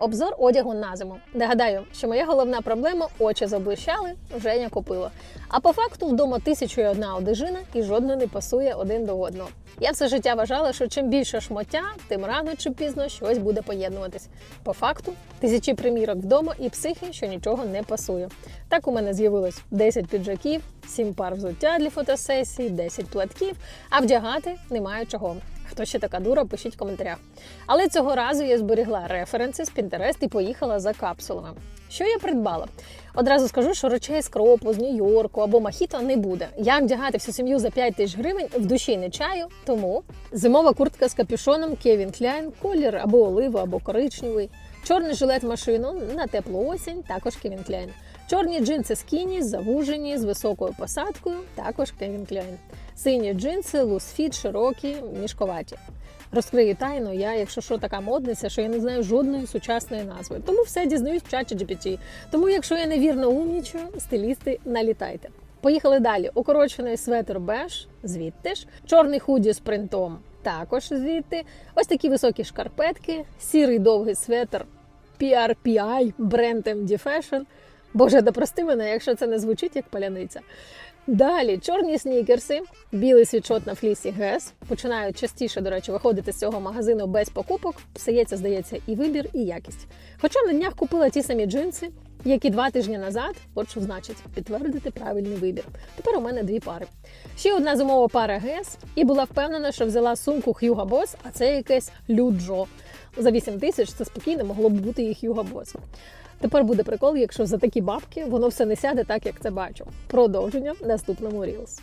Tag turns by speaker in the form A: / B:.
A: Обзор одягу на зиму. Нагадаю, що моя головна проблема очі заблищали, Женя купила. А по факту вдома тисячу і одна одежина і жодна не пасує один до одного. Я все життя вважала, що чим більше шмотя, тим рано чи пізно щось буде поєднуватись. По факту, тисячі примірок вдома і психи, що нічого не пасує. Так у мене з'явилось 10 піджаків, 7 пар взуття для фотосесій, 10 платків, а вдягати немає чого. Хто ще така дура, пишіть в коментарях. Але цього разу я зберігла референси з Pinterest і поїхала за капсулами. Що я придбала? Одразу скажу, що речей з кропу, з Нью-Йорку або Махіто не буде. Як вдягати всю сім'ю за 5 тисяч гривень в душі не чаю, тому зимова куртка з капюшоном Kevin Klein, колір або олива, або коричневий, чорний жилет машину на теплу осінь, також Kevin Klein. Чорні джинси скіні, завужені з високою посадкою, також Kevin Klein. Сині джинси, лусфіт, широкі, мішковаті. Розкрию тайну, я, якщо що, така модниця, що я не знаю жодної сучасної назви. Тому все дізнаюсь в чаті GPT. Тому, якщо я невірно умнічаю, стилісти налітайте. Поїхали далі. Укорочений светр беж, звідти ж, чорний худі з принтом, також звідти. Ось такі високі шкарпетки, сірий довгий светр PRPI, бренд MD Fashion. Боже, да прости мене, якщо це не звучить як паляниця. Далі чорні снікерси, білий світшот на флісі Гес. Починають частіше, до речі, виходити з цього магазину без покупок. Псається, здається, і вибір, і якість. Хоча на днях купила ті самі джинси, які два тижні назад, от що значить, підтвердити правильний вибір. Тепер у мене дві пари. Ще одна зимова пара Гес, і була впевнена, що взяла сумку Hugo Boss, а це якесь Люджо. За 8 тисяч це спокійно могло б бути і Hugo Boss. Тепер буде прикол, якщо за такі бабки воно все не сяде так, як це бачу. Продовження в наступному Reels.